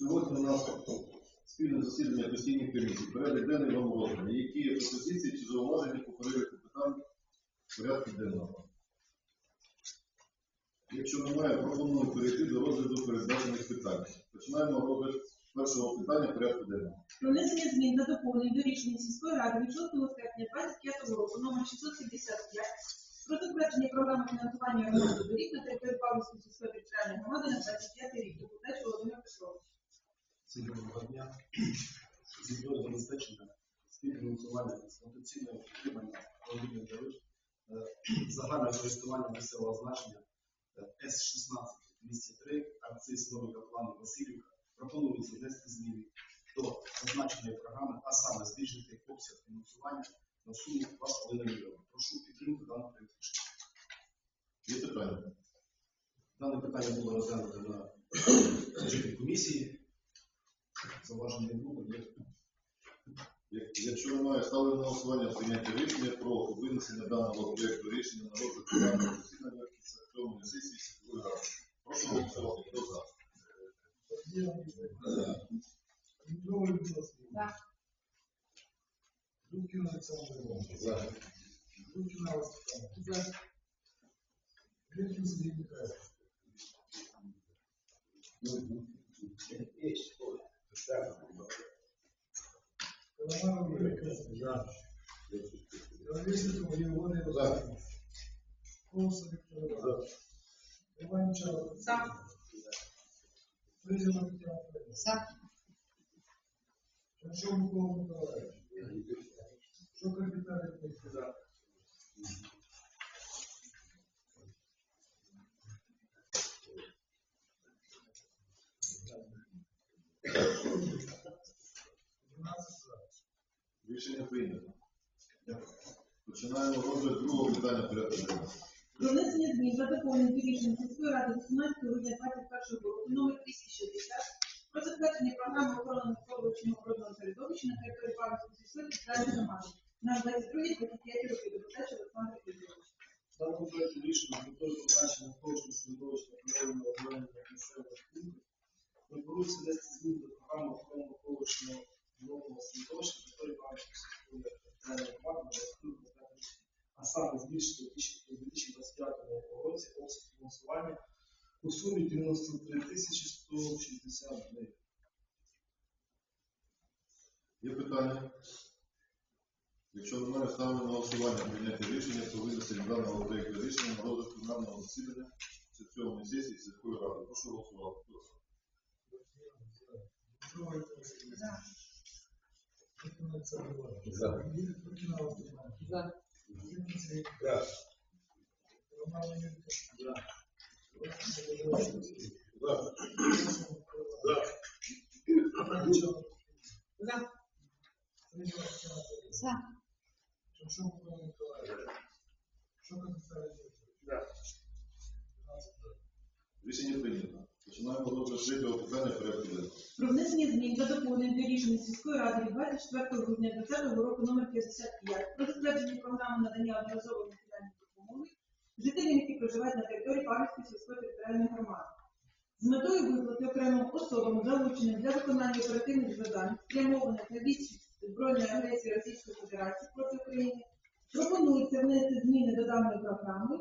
Сьогодні у нас спільне засідання постійних комісій. Порядок денний вам розданий. Які є пропозиції чи зауваження по переліку питань порядку денного? Якщо немає, пропоную перейти до розгляду передбачених питань. Починаємо розгляд першого питання порядку денного. Про внесення змін та доповнень до рішення сільської ради від 6 серпня 25 року номер 675 про затвердження програми фінансування ремонту доріг на території Павлівської сільської територіальної громади на 25 рік. Доповідач Володимир Петрович. Всім доброго дня. З метою забезпечення співфінансування експлуатаційного підтримання проведення доріг е, загальне користування місцевого значення е, С-16 203, акциз Новика плану Васильівка, пропонується внести зміни до зазначеної програми, а саме збільшити обсяг фінансування на суму 2,5 мільйона. Прошу підтримати дану проєкт рішення. Є питання? Дане питання було розглянуто на бюджетній комісії. Зауваження не було, є Як- Якщо немає, ставлю на голосування прийняття рішення про винесення даного проєкту рішення на розгляд пленарного засідання сьомої сесії сільської ради. Прошу голосувати. Хто за? Олександр Іванович. Олександр. Сергій Михайлович. Ігор Костянтинович. Колесников Євгеній За. Колосов Віктор Іванович. Іванченко. За. Фризіна Тетяна За. Шевчук Миколаївич. Шокер Віталій Дмитрович. Дванадцять Рішення прийнято. Починаємо розгляд другого питання порядку денного. Про внесення змін та доповнень до рішення сільської ради 18 грудня 21 року номер 260 про затвердження програми охорони навколишнього природного середовища на території Павлівської сільської територіальної громади на 22-25 роки. Доповідач Олександр Петрович. Даному проекту рішення з метою покращення навколишнього середовища природного обладнання населених пунктів пропонується внести зміни до програми охорони навколишнього природного середовища території Павлівської сільської а саме збільшити у 2025 році обсяг фінансування у сумі 93 тисячі 160 гривень. Є питання? Якщо немає, ставлю на голосування прийняття рішення про винесення даного проєкту рішення на розгляд пленарного засідання сьомої сесії сільської ради. Прошу голосувати. За? За. За. За. Клімкін Сергій За. Роман Євгенійович. За. Колесников Євгеній Васильович. За. Колосов Микола Іванович. Іванченко. За. Фризіна Тетяна Федорівна. За. Шевчук Микола Миколаївич. Шокер Віталій Дмитрович. Дванадцять за. Рішення прийнято. Починаємо розгляд третього питання порядку денного. Про внесення змін та доповнень до рішення сільської ради від 24 2020 року номер 55 про затвердження програми надання одноразової матеріальної допомоги жителям, які проживають на території Павлівської сільської територіальної громади. З метою виплати окремим особам, залученим для виконання оперативних завдань, спрямованих на відсіч збройної агресії Російської Федерації проти України, пропонується внести зміни до даної програми,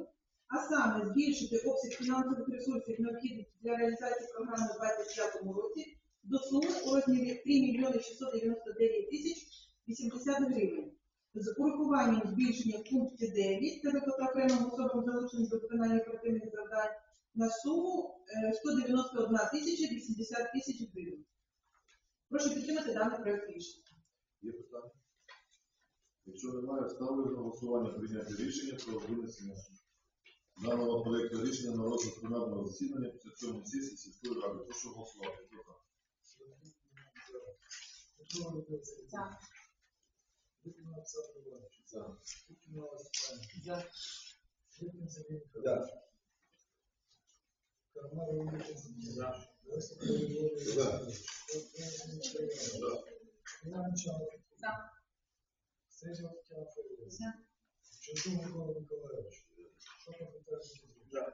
а саме збільшити обсяг фінансових ресурсів необхідних для реалізації програми у 2025 році до суми у розмірі 3 мільйони 699 тисяч 80 гривень. З урахуванням збільшення в пункті 9 та виплата окремим особам залученим до виконання оперативних завдань на суму е, 191 тисяча 80 тисяч гривень. Прошу підтримати даний проект рішення. Є питання? Якщо немає, ставлю на голосування прийняття рішення про винесення даного проєкту рішення на розгляд пленарного засідання 57 сесії сільської ради. Прошу голосувати. Хто за? Дудкін Олександр Іванович. За. Дудкіна Олександр. За. Клімкін Сергій Михайлович. Колесников Євгеній За. Віталій за.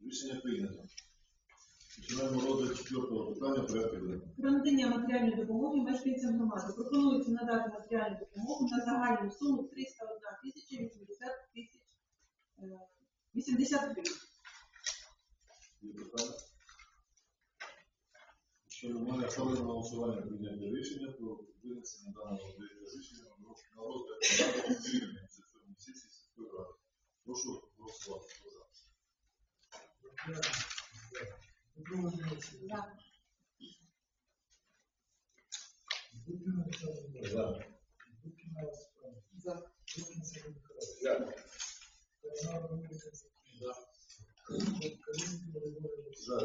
Рішення прийнято. Починаємо питання порядку денного. Про надання матеріальної допомоги мешканцям громади. Пропонується надати матеріальну допомогу на загальну суму 301 тисяча 80 тисяч е, 80 гривень. Є питання? Якщо немає, ставлю на голосування прийняття рішення про винесення даного рішення на розгляд на засідання сесійної сесії сільської ради. Прошу голосувати. Хто за? Петрова Денисовна. За. Дубкина Александр Иванович. За. Дубкина Алла Степановна. За. Дубкин Сергей Николаевич. За. Коронар Владимир Константинович. За. Калинин Григорий Алексеевич. За.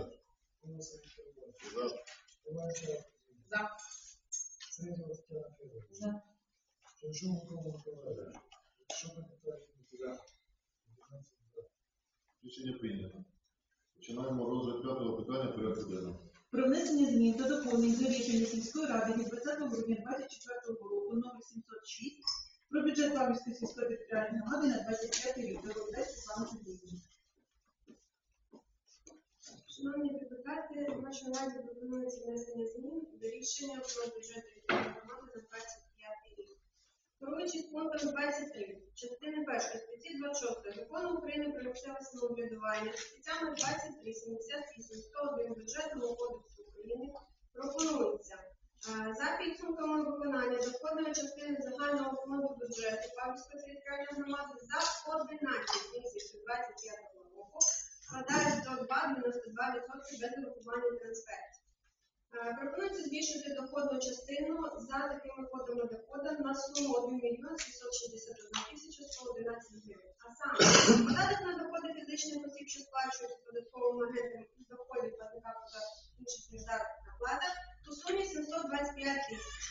За. За. За. Микола Николаевич. Шопин Виталий Николаевич. За. Рішення прийнято. Починаємо розгляд п'ятого питання порядку денного. Про внесення змін та доповнень до рішення сільської ради від 20 грудня 2024 року номер 706 про бюджет Павлівської сільської територіальної громади на 25 рік. Пропонується внесення змін до рішення про бюджет громади на 25 рік. Керуючись пунктом 23, частини першої статті 26 Закону України про місцеве самоврядування, статтями 23, 78, 101 Бюджетного кодексу України пропонується е, за підсумками виконання доходної частини загального фонду бюджету Павлівської територіальної громади за 11 місяців 25 року складають до 2,92% без урахування трансфертів. Е, Пропонується збільшити доходну частину за такими кодами доходу на суму 1 мільйон 761 тисяча 111 гривень. А саме податок на доходи фізичних осіб, що сплачують податковим агентам із доходів платника податків інших ніж заробітна плата, у сумі 725 тисяч.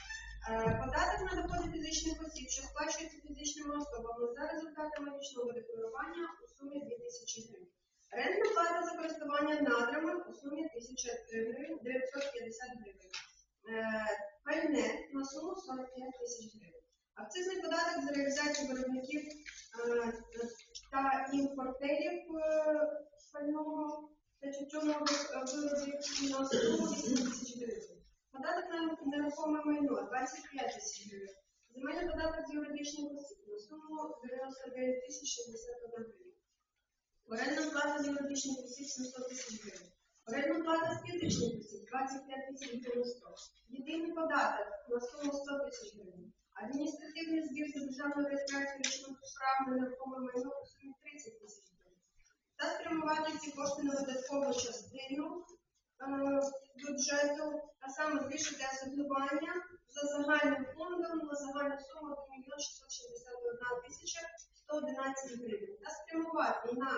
Е, Податок на доходи фізичних осіб, що сплачується фізичними особами за результатами річного декларування у сумі 2000 гривень. Користування надрами у сумі 1000 гривень 950 гривень. Е, Пальне на суму 45 тисяч гривень. Акцизний податок за реалізацію виробників е, та імпортерів е, пального та тютюнових виробів на суму 8 тисяч гривень. Податок на нерухоме майно 25 тисяч гривень. Земельний податок з юридичних осіб на суму 99 тисяч 61 гривень. Орендна плата з юридичних осіб 700 тисяч гривень. Орендна плата з фізичних осіб 25 тисяч гривень 100. Єдиний податок на суму 100 тисяч гривень. Адміністративний збір за державну реєстрацію річних справ на нерухоме майно у сумі 30 тисяч гривень. Та спрямувати ці кошти на видаткову частину е, бюджету, а саме збільшити асигнування за загальним фондом на загальну суму 1 мільйон 661 тисяча 111 гривень та спрямувати на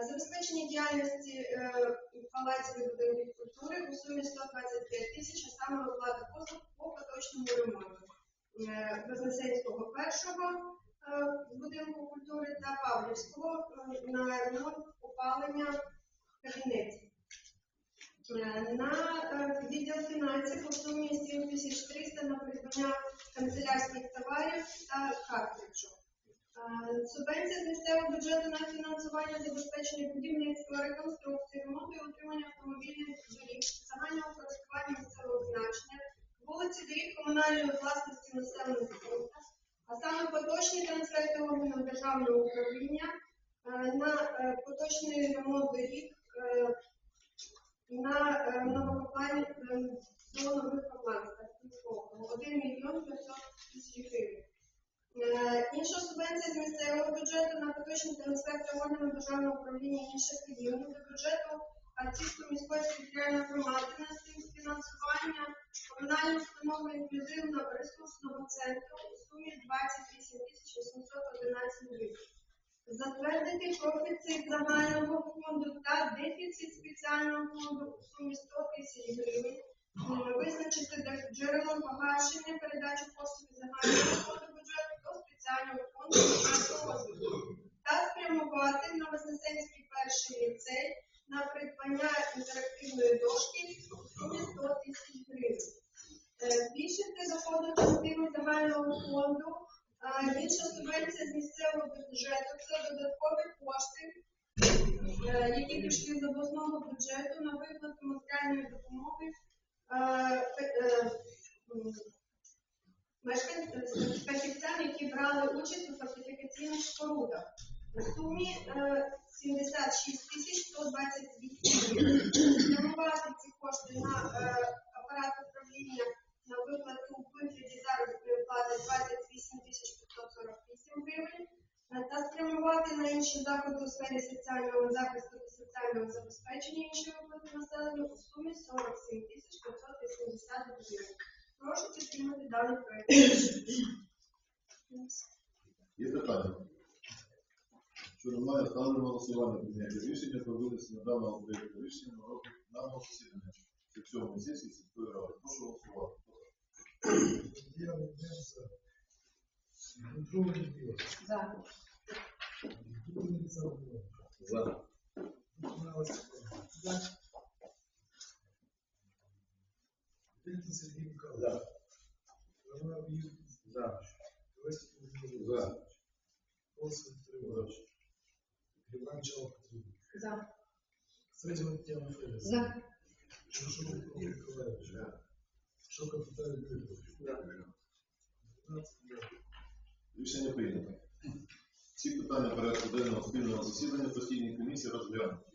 забезпечення діяльності е, палаців будинків культури у сумі 125 тисяч, а саме оплата послуг по поточному ремонту е, Вознесенського першого е, будинку культури та Павлівського е, на ремонт опалення кабінетів. Е, На е, відділ фінансів у сумі 7300 на придбання канцелярських товарів та картриджів. Е, Субвенція з місцевого бюджету на фінансування забезпечення будівництва, реконструкції, ремонту і утримання автомобільних доріг, загального користування місцевого значення, вулиці доріг комунальної власності населених пунктів, а саме поточні трансферти органів державного управління е, на е, поточний ремонт доріг на нових копланських 1 мільйон 500 тисяч гривень. Е, Інша субвенція з місцевого бюджету на поточні трансферти органів державного управління інших регіонів до бюджету Артистської міської територіальної громади на фінансування комунальної установи інклюзивного ресурсного центру у сумі 28 тисяч 811 гривень. Затвердити профіцит загального фонду та дефіцит спеціального фонду у сумі 100 тисяч гривень. Визначити джерелом погашення передачі коштів із загального фонду бюджету до спеціального фонду розвитку та спрямувати на Вознесенський мешканцям, фахівцям, які брали участь у фортифікаційних спорудах. У сумі е, 76 тисяч 128 гривень. Спрямувати ці кошти на е, апарат управління на виплату у вигляді заробітної плати 28 тисяч 548 гривень е, та спрямувати на інші заходи у сфері соціального захисту та соціального забезпечення іншої виплати населенню у сумі 47 тисяч 580 гривень. Прошу підтримати даний проект. Є питання? Що немає, ставлю голосування прийняття рішення про винесення даного проєкту рішення на розгляд даного засідання сесійної сесії сільської ради. Прошу голосувати. Я Руденко. Дмитро Лебедев. За. За. За. Сергей Николаевич. За. За. За. Осип Треворович. Иван Чалапатрин. За. Средина Татьяна Федоровна. За. Шишов Микола Николаевич. Шоков Виталий Петрович. 15 за. Рішення прийнято. Всі питання порядку денного спільного засідання постійної комісії розглянуті.